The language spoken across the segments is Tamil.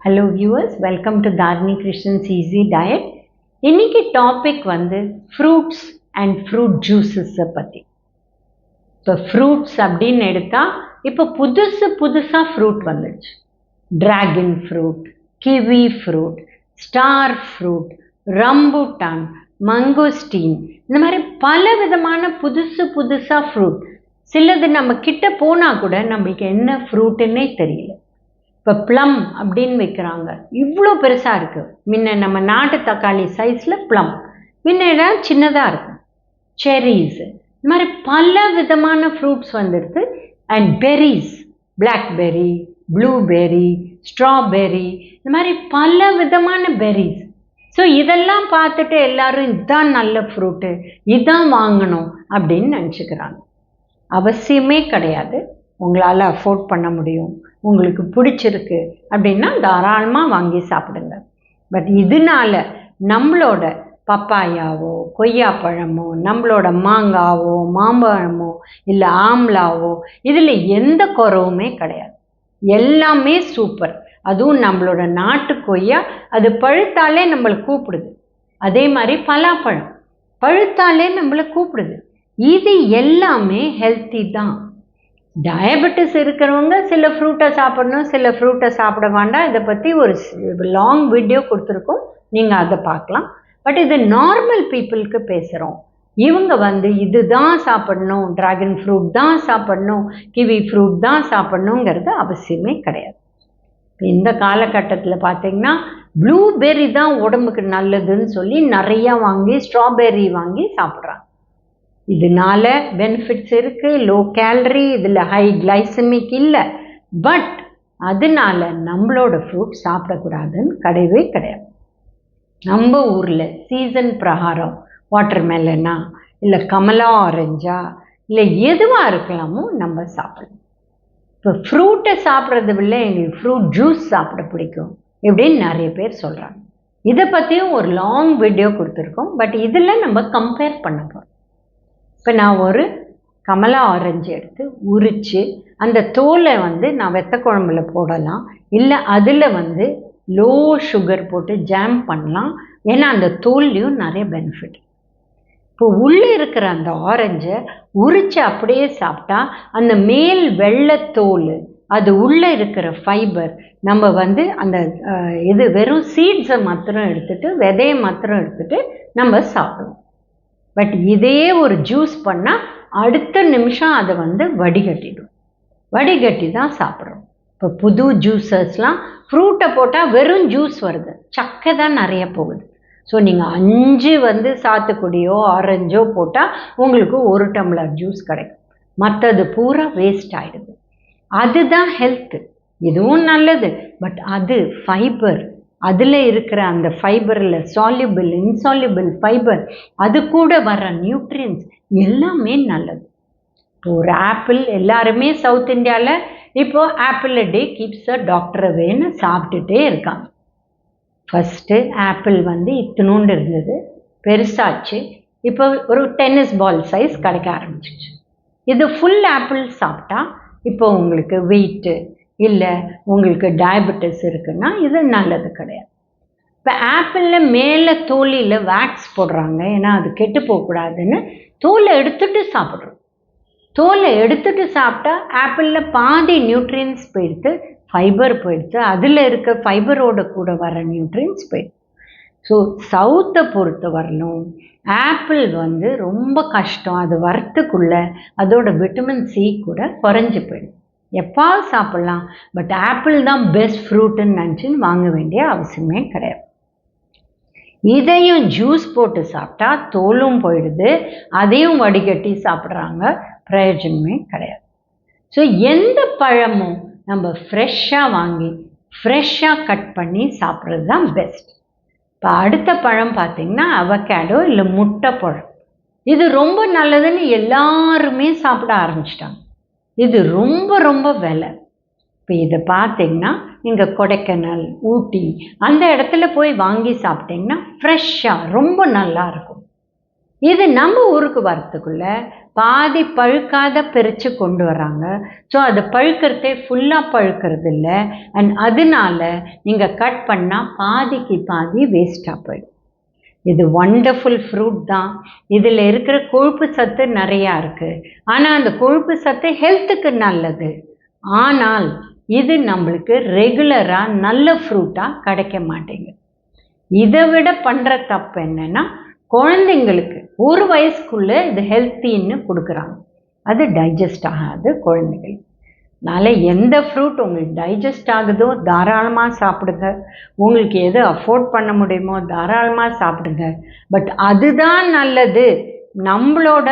Hello viewers welcome to Dharni Krishnan's easy diet இன்னைக்கு டாபிக் வந்து ஃப்ரூட்ஸ் அண்ட் ஃப்ரூட் ஜூஸஸை பற்றி இப்போ ஃப்ரூட்ஸ் அப்படின்னு எடுத்தால் இப்போ புதுசு புதுசாக ஃப்ரூட் வந்துடுச்சு. Dragon fruit kiwi fruit star fruit rambutan mangosteen இந்த மாதிரி பல விதமான புதுசு புதுசாக ஃப்ரூட் சிலது நம்ம கிட்ட போனால் கூட நம்மளுக்கு என்ன ஃப்ரூட்டுன்னே தெரியல. இப்போ ப்ளம் அப்படின்னு வைக்கிறாங்க. இவ்வளோ பெருசாக இருக்குது முன்ன நம்ம நாட்டு தக்காளி சைஸில் ப்ளம் முன்ன சின்னதாக இருக்கும். செரீஸ் இந்த மாதிரி பல விதமான ஃப்ரூட்ஸ் வந்துடுது. And berries blackberry blueberry strawberry இந்த மாதிரி பல விதமான பெரிஸ் ஸோ இதெல்லாம் பார்த்துட்டு எல்லாரும் இதுதான் நல்ல ஃப்ரூட்டு இதான் வாங்கணும் அப்படின்னு நினச்சிக்கிறாங்க. அவசியமே கிடையாது. உங்களால் அஃபோர்ட் பண்ண முடியும். உங்களுக்கு பிடிச்சிருக்கு அப்படின்னா தாராளமாக வாங்கி சாப்பிடுங்க. பட் இதனால நம்மளோட பப்பாயாவோ கொய்யாப்பழமோ நம்மளோட மாங்காவோ மாம்பழமோ இல்லை ஆம்லாவோ இதில் எந்த குறவுமே கிடையாது. எல்லாமே சூப்பர் அதுவும் நம்மளோட நாட்டு கொய்யா அது பழுத்தாலே நம்மளை கூப்பிடுது. அதே மாதிரி பலாப்பழம் பழுத்தாலே நம்மளை கூப்பிடுது. இது எல்லாமே ஹெல்த்தி தான். டயபெட்டிஸ் இருக்கிறவங்க சில ஃப்ரூட்டை சாப்பிடணும் சில ஃப்ரூட்டை சாப்பிட வேண்டாம். இதை பற்றி ஒரு லாங் வீடியோ கொடுத்துருக்கோம். நீங்கள் அதை பார்க்கலாம். பட் இது நார்மல் பீப்புளுக்கு பேசுகிறோம் இவங்க வந்து இது தான் சாப்பிடணும் ட்ராகன் ஃப்ரூட் தான் சாப்பிடணும் கிவி ஃப்ரூட் தான் சாப்பிடணுங்கிறது அவசியமே கிடையாது. இந்த காலகட்டத்தில் பார்த்தீங்கன்னா ப்ளூபெர்ரி தான் உடம்புக்கு நல்லதுன்னு சொல்லி நிறையா வாங்கி ஸ்ட்ராபெர்ரி வாங்கி சாப்பிட்றாங்க. இதனால பெனிஃபிட்ஸ் இருக்குது லோ கேலரி இதில் ஹை கிளைசமிக் இல்லை. பட் அதனால நம்மளோட ஃப்ரூட் சாப்பிடக்கூடாதுன்னு கிடையவே கிடையாது. நம்ம ஊரில் சீசன் பிரகாரம் வாட்டர் மெலனா இல்லை கமலா ஆரஞ்சா இல்லை எதுவாக இருக்கலாமோ நம்ம சாப்பிடலாம். இப்போ ஃப்ரூட்டை சாப்பிட்றத விட எங்களுக்கு ஃப்ரூட் ஜூஸ் சாப்பிட பிடிக்கும் இப்படின்னு நிறைய பேர் சொல்கிறாங்க இதை பற்றியும் ஒரு லாங் வீடியோ கொடுத்துருக்கோம். பட் இதில் நம்ம கம்பேர் பண்ண போகிறோம் இப்போ நான் ஒரு கமலா ஆரஞ்சு எடுத்து உரித்து அந்த தோலை வந்து நான் வெத்த குழம்புல போடலாம். இல்லை அதில் வந்து லோ சுகர் போட்டு ஜாம் பண்ணலாம். ஏன்னா அந்த தோல்லையும் நிறைய பெனிஃபிட் இப்போ உள்ளே இருக்கிற அந்த ஆரஞ்சை உரித்து அப்படியே சாப்பிட்டா அந்த மேல் வெள்ளத்தோல் அது உள்ளே இருக்கிற ஃபைபர் நம்ம வந்து அந்த இது வெறும் சீட்ஸை மாத்திரம் எடுத்துகிட்டு விதையை மாத்திரம் எடுத்துகிட்டு நம்ம சாப்பிடுவோம் பட் இதே ஒரு ஜூஸ் பண்ணால் அடுத்த நிமிஷம் அதை வந்து வடிகட்டிடும். வடிகட்டி தான் சாப்பிட்றோம். இப்போ புது ஜூஸஸ்லாம் ஃப்ரூட்டை போட்டால் வெறும் ஜூஸ் வருது. சக்கை தான் நிறைய போகுது. ஸோ நீங்கள் அஞ்சு வந்து சாத்துக்குடியோ ஆரஞ்சோ போட்டால் உங்களுக்கு ஒரு டம்ளர் ஜூஸ் கிடைக்கும். மற்றது பூரா வேஸ்ட் ஆகிடுது அதுதான் ஹெல்த்து இதுவும் நல்லது. பட் அது ஃபைபர் அதில் இருக்கிற அந்த ஃபைபரில் சால்யூபிள் இன்சால்யூபிள் ஃபைபர் அது கூட வர நியூட்ரியன்ஸ் எல்லாமே நல்லது. இப்போ ஒரு ஆப்பிள் எல்லாருமே சவுத் இந்தியாவில் இப்போது apple day keeps a doctor வேன்னு சாப்பிட்டுட்டே இருக்காங்க. ஃபஸ்ட்டு ஆப்பிள் வந்து இத்தினோண்டு இருந்தது பெருசாச்சு. இப்போ ஒரு டென்னிஸ் பால் சைஸ் கிடைக்க ஆரம்பிச்சிச்சு. இது ஃபுல் ஆப்பிள் சாப்பிட்டா இப்போ உங்களுக்கு வெயிட்டு இல்லை உங்களுக்கு டயபெட்டிஸ் இருக்குன்னா இது நல்லது கிடையாது. இப்போ ஆப்பிளில் மேலே தோலியில் வேக்ஸ் போடுறாங்க ஏன்னா அது கெட்டு போகக்கூடாதுன்னு தோலை எடுத்துட்டு சாப்பிட்றோம். தோலை எடுத்துட்டு சாப்பிட்டா ஆப்பிளில் பாதி நியூட்ரியன்ஸ் போயிடுத்து ஃபைபர் போயிடுச்சு அதில் இருக்க ஃபைபரோட கூட வர நியூட்ரியன்ஸ் போயிடுது ஸோ சவுத்தை பொறுத்த வரலும் ஆப்பிள் வந்து ரொம்ப கஷ்டம் அது வரத்துக்குள்ளே அதோட விட்டமின் சி கூட குறைஞ்சி போயிடும் எப்பாவது சாப்பிட்லாம்? பட் ஆப்பிள் தான் பெஸ்ட் ஃப்ரூட்டுன்னு நினச்சின்னு வாங்க வேண்டிய அவசியமே கிடையாது. இதையும் ஜூஸ் போட்டு சாப்பிட்டா தோலும் போயிடுது. அதையும் வடிகட்டி சாப்பிட்றாங்க. பிரயோஜனமே கிடையாது. ஸோ எந்த பழமும் நம்ம ஃப்ரெஷ்ஷாக வாங்கி ஃப்ரெஷ்ஷாக கட் பண்ணி சாப்பிட்றது தான் பெஸ்ட் இப்போ அடுத்த பழம் பார்த்திங்கன்னா அவகேடோ இல்லை முட்டை பழம். இது ரொம்ப நல்லதுன்னு எல்லாருமே சாப்பிட ஆரம்பிச்சிட்டாங்க. இது ரொம்ப ரொம்ப விலை. இப்போ இதை பார்த்தீங்கன்னா இங்கே கொடைக்கானல் ஊட்டி அந்த இடத்துல போய் வாங்கி சாப்பிட்டிங்கன்னா ஃப்ரெஷ்ஷாக ரொம்ப நல்லா இருக்கும். இது நம்ம ஊருக்கு வரத்துக்குள்ள பாதி பழுக்காத பிரித்து கொண்டு வராங்க ஸோ அது பழுக்கிறதே ஃபுல்லாக பழுக்கிறது இல்லை அண்ட் அதனால நீங்கள் கட் பண்ணால் பாதிக்கு பாதி வேஸ்ட்டாக போயிடும். இது ஒண்டர்ஃபுல் ஃப்ரூட் தான். இதில் இருக்கிற கொழுப்பு சத்து நிறையா இருக்குது ஆனால் அந்த கொழுப்பு சத்து ஹெல்த்துக்கு நல்லது. ஆனால் இது நம்மளுக்கு ரெகுலராக நல்ல ஃப்ரூட்டாக கிடைக்க மாட்டேங்குது. இதை விட பண்ணுற தப்பு என்னென்னா குழந்தைங்களுக்கு ஒரு வயசுக்குள்ளே இது ஹெல்த்தின்னு கொடுக்குறாங்க. அது டைஜஸ்ட் ஆகாது குழந்தைங்களுக்கு அதனால் எந்த ஃப்ரூட் உங்களுக்கு டைஜஸ்ட் ஆகுதோ தாராளமாக சாப்பிடுங்க. உங்களுக்கு எது அஃபோர்ட் பண்ண முடியுமோ தாராளமாக சாப்பிடுங்க. பட் அதுதான் நல்லது. நம்மளோட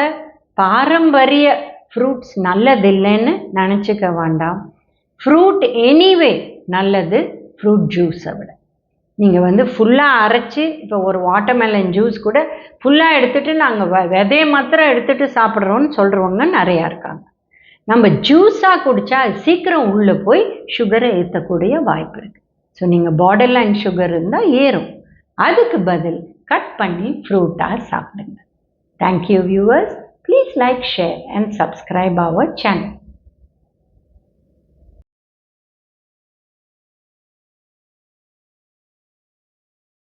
பாரம்பரிய ஃப்ரூட்ஸ் நல்லதில்லைன்னு நினச்சிக்க வேண்டாம். ஃப்ரூட் எனிவே நல்லது. ஃப்ரூட் ஜூஸை விட. நீங்கள் வந்து ஃபுல்லாக அரைச்சி இப்போ ஒரு வாட்டர்மெலன் ஜூஸ் கூட ஃபுல்லாக எடுத்துகிட்டு நாங்கள் விதையை மாத்திரம் எடுத்துகிட்டு சாப்பிட்றோன்னு சொல்கிறவங்க நிறையா இருக்காங்க. நம்ம ஜூஸாக குடித்தா அது சீக்கிரம் உள்ளே போய் சுகரை ஏற்றக்கூடிய வாய்ப்பு இருக்குது ஸோ நீங்கள் பார்டர் லைன் சுகர் இருந்தால் ஏறும். அதுக்கு பதில் கட் பண்ணி ஃப்ரூட்டாக சாப்பிடுங்க. Thank you viewers please like share and subscribe our channel